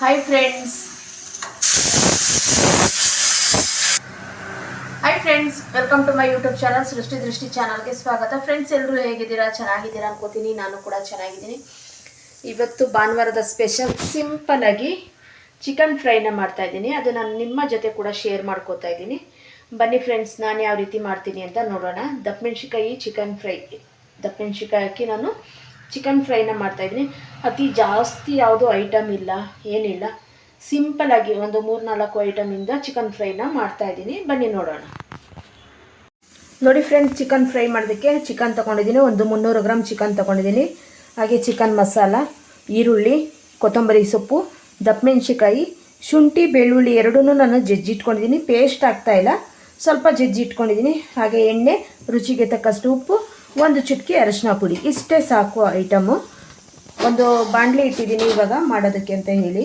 Hi friends hi friends welcome to my YouTube channel Srishti Drishti ಚಾನಲ್ಗೆ ಸ್ವಾಗತ. Friends ಎಲ್ಲರೂ ಹೇಗಿದ್ದೀರಾ? ಚೆನ್ನಾಗಿದ್ದೀರಾ ಅನ್ಕೋತೀನಿ. ನಾನು ಕೂಡ ಚೆನ್ನಾಗಿದ್ದೀನಿ. ಇವತ್ತು ಭಾನುವಾರದ ಸ್ಪೆಷಲ್ ಸಿಂಪಲಾಗಿ ಚಿಕನ್ ಫ್ರೈನ ಮಾಡ್ತಾ ಇದ್ದೀನಿ. ಅದು ನಾನು ನಿಮ್ಮ ಜೊತೆ ಕೂಡ ಶೇರ್ ಮಾಡ್ಕೋತಾ ಇದ್ದೀನಿ. ಬನ್ನಿ ಫ್ರೆಂಡ್ಸ್ ನಾನು ಯಾವ ರೀತಿ ಮಾಡ್ತೀನಿ ಅಂತ ನೋಡೋಣ. ದಪ್ಪಮೆಣ್ಸಿಕಾಯಿ ಚಿಕನ್ ಫ್ರೈ ದಪ್ಪಮೆಣ್ಸಿಕಾಯಿ ಹಾಕಿ ನಾನು ಚಿಕನ್ ಫ್ರೈನ ಮಾಡ್ತಾಯಿದ್ದೀನಿ ಅತಿ ಜಾಸ್ತಿ ಯಾವುದೂ ಐಟಮ್ ಇಲ್ಲ, ಏನಿಲ್ಲ. ಸಿಂಪಲ್ ಆಗಿ ಒಂದು ಮೂರು ನಾಲ್ಕು ಐಟಮಿಂದ ಚಿಕನ್ ಫ್ರೈನ ಮಾಡ್ತಾಯಿದ್ದೀನಿ ಬನ್ನಿ ನೋಡೋಣ. ನೋಡಿ ಫ್ರೆಂಡ್ಸ್ ಚಿಕನ್ ಫ್ರೈ ಮಾಡೋದಕ್ಕೆ ಚಿಕನ್ ತೊಗೊಂಡಿದ್ದೀನಿ. ಒಂದು ಮುನ್ನೂರು ಗ್ರಾಮ್ ಚಿಕನ್ ತೊಗೊಂಡಿದ್ದೀನಿ. ಹಾಗೆ ಚಿಕನ್ ಮಸಾಲ, ಈರುಳ್ಳಿ, ಕೊತ್ತಂಬರಿ ಸೊಪ್ಪು ದಪ್ಪಮೆಣ್ಸಿಕಾಯಿ ಶುಂಠಿ, ಬೆಳ್ಳುಳ್ಳಿ ಎರಡೂ ನಾನು ಜಜ್ಜಿಟ್ಕೊಂಡಿದ್ದೀನಿ ಪೇಸ್ಟ್ ಆಗ್ತಾಯಿಲ್ಲ ಸ್ವಲ್ಪ ಜಜ್ಜಿ ಇಟ್ಕೊಂಡಿದ್ದೀನಿ. ಹಾಗೆ ಎಣ್ಣೆ, ರುಚಿಗೆ ತಕ್ಕಷ್ಟು ಉಪ್ಪು ಒಂದು ಚಿಟ್ಕಿ ಅರಶಿನ ಪುಡಿ ಇಷ್ಟೇ ಸಾಕು ಐಟಮು ಒಂದು ಬಾಂಡ್ಲಿ ಇಟ್ಟಿದ್ದೀನಿ ಇವಾಗ ಮಾಡೋದಕ್ಕೆ ಅಂತ ಹೇಳಿ.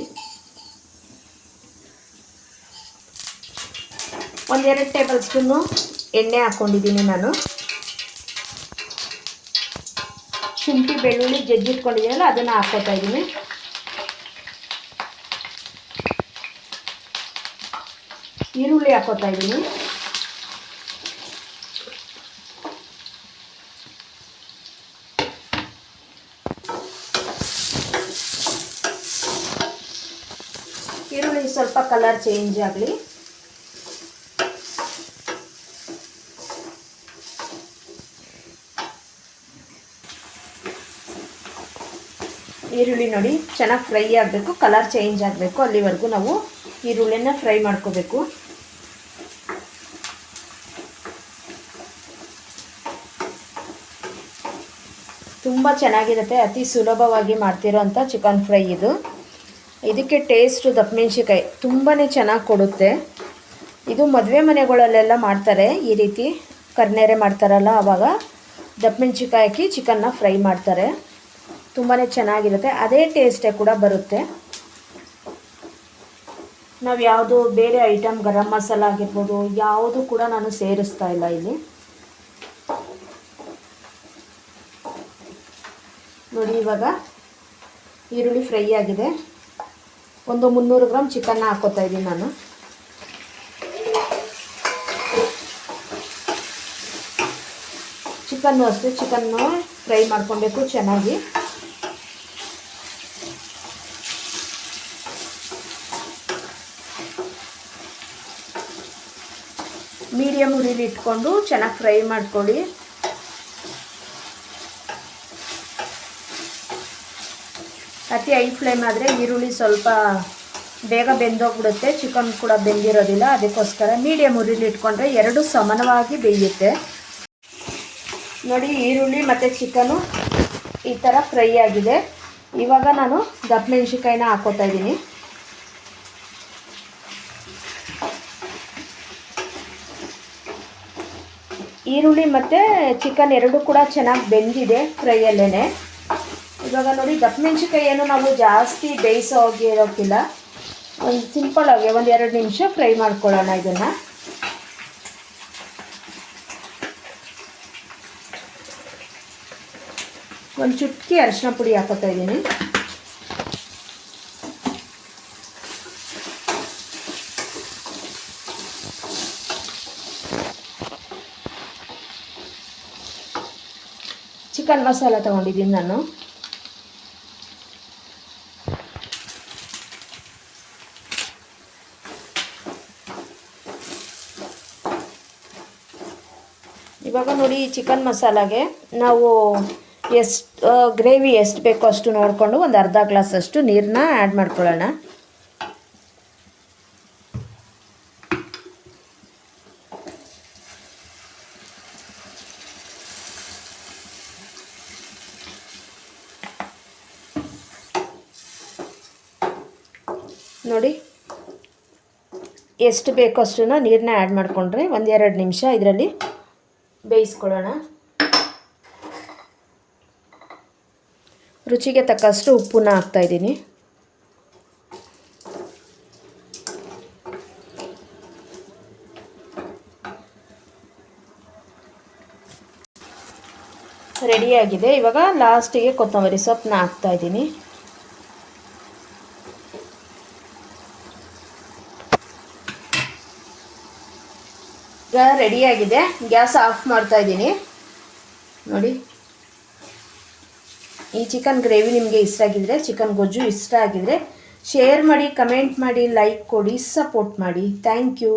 ಒಂದೆರಡು ಟೇಬಲ್ ಸ್ಪೂನು ಎಣ್ಣೆ ಹಾಕ್ಕೊಂಡಿದ್ದೀನಿ ನಾನು. ಶುಂಠಿ, ಬೆಳ್ಳುಳ್ಳಿ ಜಜ್ಜಿಟ್ಕೊಂಡಿದ್ದೀನಲ್ಲ ಅದನ್ನು ಹಾಕ್ಕೋತಾ ಇದ್ದೀನಿ. ಈರುಳ್ಳಿ ಹಾಕ್ಕೋತಾ ಇದ್ದೀನಿ ಈರುಳ್ಳಿ ಸ್ವಲ್ಪ ಕಲರ್ ಚೇಂಜ್ ಆಗಲಿ. ಈರುಳ್ಳಿ ನೋಡಿ, ಚೆನ್ನಾಗಿ ಫ್ರೈ ಆಗಬೇಕು ಕಲರ್ ಚೇಂಜ್ ಆಗಬೇಕು. ಅಲ್ಲಿವರೆಗೂ ನಾವು ಈರುಳ್ಳಿನ ಫ್ರೈ ಮಾಡ್ಕೋಬೇಕು. ತುಂಬ ಚೆನ್ನಾಗಿರುತ್ತೆ, ಅತಿ ಸುಲಭವಾಗಿ ಮಾಡ್ತಿರೋಂಥ ಚಿಕನ್ ಫ್ರೈ ಇದು. ಇದಕ್ಕೆ ಟೇಸ್ಟು ದಪ್ಪಮೆಣ್ಸಿಕಾಯಿ ತುಂಬಾ ಚೆನ್ನಾಗಿ ಕೊಡುತ್ತೆ. ಇದು ಮದುವೆ ಮನೆಗಳಲ್ಲೆಲ್ಲ ಮಾಡ್ತಾರೆ. ಈ ರೀತಿ ಕರ್ನೇರೆ ಮಾಡ್ತಾರಲ್ಲ ಆವಾಗ ದಪ್ಪಮೆಣ್ಸಿಕಾಯಿ ಹಾಕಿ ಚಿಕನ್ನ ಫ್ರೈ ಮಾಡ್ತಾರೆ. ತುಂಬಾ ಚೆನ್ನಾಗಿರುತ್ತೆ. ಅದೇ ಟೇಸ್ಟೇ ಕೂಡ ಬರುತ್ತೆ. ನಾವು ಯಾವುದು ಬೇರೆ ಐಟಮ್ ಗರಂ ಮಸಾಲ ಆಗಿರ್ಬೋದು, ಯಾವುದು ಕೂಡ ನಾನು ಸೇರಿಸ್ತಾ ಇಲ್ಲ ಇಲ್ಲಿ. ನೋಡಿ ಇವಾಗ ಈರುಳ್ಳಿ ಫ್ರೈ ಆಗಿದೆ. ಒಂದು ಮುನ್ನೂರು ಗ್ರಾಮ್ ಚಿಕನ್ನ ಹಾಕೋತಾ ಇದ್ದೀನಿ ನಾನು. ಚಿಕನ್ನು ಅಷ್ಟೇ ಚಿಕನ್ನು ಫ್ರೈ ಮಾಡ್ಕೊಬೇಕು ಚೆನ್ನಾಗಿ. ಮೀಡಿಯಮ್ ಉರಿಲಿ ಇಟ್ಕೊಂಡು ಚೆನ್ನಾಗಿ ಫ್ರೈ ಮಾಡ್ಕೊಳ್ಳಿ. ಅತಿ ಹೈ ಫ್ಲೇಮ್ ಆದರೆ ಈರುಳ್ಳಿ ಸ್ವಲ್ಪ ಬೇಗ ಬೆಂದೋಗ್ಬಿಡುತ್ತೆ. ಚಿಕನ್ ಕೂಡ ಬೆಂದಿರೋದಿಲ್ಲ. ಅದಕ್ಕೋಸ್ಕರ ಮೀಡಿಯಮ್ ಉರಿಲಿ ಇಟ್ಕೊಂಡ್ರೆ ಎರಡು ಸಮಾನವಾಗಿ ಬೇಯುತ್ತೆ. ನೋಡಿ ಈರುಳ್ಳಿ ಮತ್ತು ಚಿಕನು ಈ ಥರ ಫ್ರೈ ಆಗಿದೆ. ಇವಾಗ ನಾನು ದಪ್ಪಮೆಣ್ಸಿಕಾಯಿನ ಹಾಕೋತಾ ಇದ್ದೀನಿ. ಈರುಳ್ಳಿ ಮತ್ತು ಚಿಕನ್ ಎರಡೂ ಕೂಡ ಚೆನ್ನಾಗಿ ಬೆಂದಿದೆ ಫ್ರೈಯಲ್ಲೇ ಇವಾಗ ನೋಡಿ ದಪ್ಪ ಏನು ನಾವು ಜಾಸ್ತಿ ಬೇಯಿಸೋ ಹೋಗಿ ಇರೋಕ್ಕಿಲ್ಲ. ಒಂದು ಆಗಿ ಒಂದು ಎರಡು ನಿಮಿಷ ಫ್ರೈ ಮಾಡ್ಕೊಳ್ಳೋಣ ಇದನ್ನು. ಒಂದು ಚುಟ್ಕಿ ಅರಿಶಿನ ಪುಡಿ ಹಾಕೋತಾ ಇದ್ದೀನಿ. ಚಿಕನ್ ಮಸಾಲ ತೊಗೊಂಡಿದ್ದೀನಿ ನಾನು. ಇವಾಗ ನೋಡಿ ಚಿಕನ್ ಮಸಾಲಾಗೆ ನಾವು ಎಷ್ಟು ಗ್ರೇವಿ ಎಷ್ಟು ಬೇಕೋ ಅಷ್ಟು ನೋಡಿಕೊಂಡು ಒಂದು ಅರ್ಧ ಗ್ಲಾಸ್ ಅಷ್ಟು ನೀರನ್ನ ಆ್ಯಡ್ ಮಾಡ್ಕೊಳ್ಳೋಣ. ನೋಡಿ ಎಷ್ಟು ಬೇಕೋ ಅಷ್ಟು ನೀರನ್ನ ಆ್ಯಡ್ ಮಾಡಿಕೊಂಡ್ರೆ ಒಂದೆರಡು ನಿಮಿಷ ಇದರಲ್ಲಿ ಬೇಯಿಸ್ಕೊಳ್ಳೋಣ. ರುಚಿಗೆ ತಕ್ಕಷ್ಟು ಉಪ್ಪನ್ನ ಹಾಕ್ತಾಯಿದ್ದೀನಿ ರೆಡಿಯಾಗಿದೆ ಇವಾಗ ಲಾಸ್ಟಿಗೆ ಕೊತ್ತಂಬರಿ ಸೊಪ್ಪನ್ನ ಹಾಕ್ತಾಯಿದ್ದೀನಿ ಈಗ ರೆಡಿಯಾಗಿದೆ ಗ್ಯಾಸ್ ಆಫ್ ಮಾಡ್ತಾ ಇದ್ದೀನಿ. ನೋಡಿ. ಈ ಚಿಕನ್ ಗ್ರೇವಿ ನಿಮಗೆ ಇಷ್ಟ ಆಗಿದ್ರೆ, ಚಿಕನ್ ಗೊಜ್ಜು ಇಷ್ಟ ಆಗಿದ್ರೆ ಶೇರ್ ಮಾಡಿ ಕಮೆಂಟ್ ಮಾಡಿ ಲೈಕ್ ಕೊಡಿ ಸಪೋರ್ಟ್ ಮಾಡಿ. Thank you